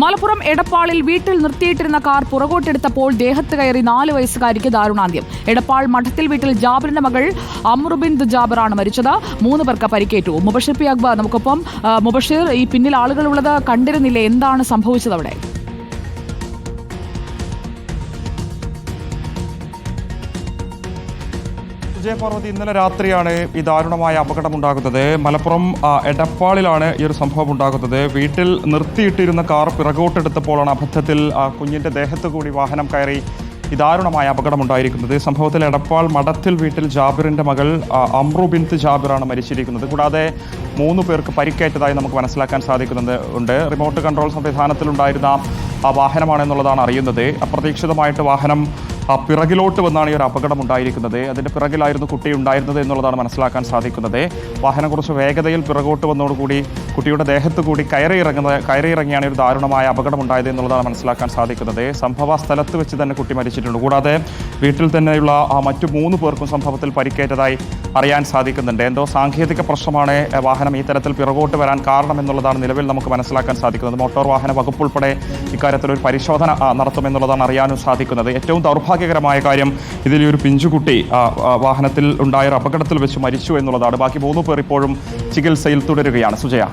മലപ്പുറം എടപ്പാളിൽ വീട്ടിൽ നിർത്തിയിട്ടിരുന്ന കാർ പുറകോട്ടെടുത്തപ്പോൾ ദേഹത്ത് കയറി നാല് വയസ്സുകാരിക്ക് ദാരുണാന്ത്യം. എടപ്പാൾ മഠത്തിൽ വീട്ടിൽ ജാബിറിന്റെ മകൾ അമ്രുബിന്ദ് ജാബിറാണ് മരിച്ചത്. മൂന്ന് പേർക്ക് പരിക്കേറ്റു. മുബഷിർ പി അക്ബർ നമുക്കൊപ്പം മുബഷിർ ഈ പിന്നിൽ ആളുകളുള്ളത് കണ്ടിരുന്നില്ലേ? എന്താണ് സംഭവിച്ചത് അവിടെ? വിജയപാർവതി ഇന്നലെ രാത്രിയാണ് ഈ ദാരുണമായ അപകടമുണ്ടാകുന്നത്. മലപ്പുറം എടപ്പാളിലാണ് ഈ ഒരു സംഭവം ഉണ്ടാകുന്നത് വീട്ടിൽ നിർത്തിയിട്ടിരുന്ന കാർ പിറകോട്ടെടുത്തപ്പോഴാണ് അബദ്ധത്തിൽ ആ, കുഞ്ഞിന്റെ ദേഹത്ത് കൂടി വാഹനം കയറി ഈ ദാരുണമായ അപകടമുണ്ടായിരിക്കുന്നത്. സംഭവത്തിൽ എടപ്പാൾ മഠത്തിൽ വീട്ടിൽ ജാബിറിന്റെ മകൾ അമ്രു ബിന്ത് ജാബിറാണ് മരിച്ചിരിക്കുന്നത്. കൂടാതെ മൂന്ന് പേർക്ക് പരിക്കേറ്റതായി നമുക്ക് മനസ്സിലാക്കാൻ സാധിക്കുന്നത് ഉണ്ട്. റിമോട്ട് കൺട്രോൾ സംവിധാനത്തിലുണ്ടായിരുന്ന ആ വാഹനമാണെന്നുള്ളതാണ് അറിയുന്നത്. അപ്രതീക്ഷിതമായിട്ട് വാഹനം പിറകിലോട്ട് വന്നാണ് ഈ ഒരു അപകടം ഉണ്ടായിരിക്കുന്നത്. അതിന്റെ പിറകിലായിരുന്നു കുട്ടി ഉണ്ടായിരുന്നത് എന്നുള്ളതാണ് മനസ്സിലാക്കാൻ സാധിക്കുന്നത്. വാഹനം കുറച്ച് വേഗതയിൽ പിറകോട്ട് വന്നതോടുകൂടി കുട്ടിയുടെ ദേഹത്ത് കൂടി കയറി ഇറങ്ങുന്ന കയറി ഇറങ്ങിയാണ് ഒരു ദാരുണമായ അപകടം ഉണ്ടായത് എന്നുള്ളതാണ് മനസ്സിലാക്കാൻ സാധിക്കുന്നത്. സംഭവ സ്ഥലത്ത് വെച്ച് തന്നെ കുട്ടി മരിച്ചിട്ടുണ്ട്. കൂടാതെ വീട്ടിൽ തന്നെയുള്ള ആ മറ്റു മൂന്ന് പേർക്കും സംഭവത്തിൽ പരിക്കേറ്റതായി അറിയാൻ സാധിക്കുന്നുണ്ട്. എന്തോ സാങ്കേതിക പ്രശ്നമാണ് വാഹനം ഈ തരത്തിൽ പിറകോട്ട് വരാൻ കാരണം എന്നുള്ളതാണ് നിലവിൽ നമുക്ക് മനസ്സിലാക്കാൻ സാധിക്കുന്നത്. മോട്ടോർ വാഹന വകുപ്പ് ഉൾപ്പെടെ ഇക്കാര്യത്തിൽ ഒരു പരിശോധന നടത്തുമെന്നുള്ളതാണ് അറിയാനും സാധിക്കുന്നത്. ഏറ്റവും ദൗർഭാഗ്യകരമായ കാര്യം ഇതിൽ ഒരു പിഞ്ചുകുട്ടി വാഹനത്തിൽ ഉണ്ടായ ഒരു അപകടത്തിൽ വെച്ച് മരിച്ചു എന്നുള്ളതാണ്. ബാക്കി മൂന്ന് പേർ ഇപ്പോഴും ചികിത്സയിൽ തുടരുകയാണ്. സുജയ.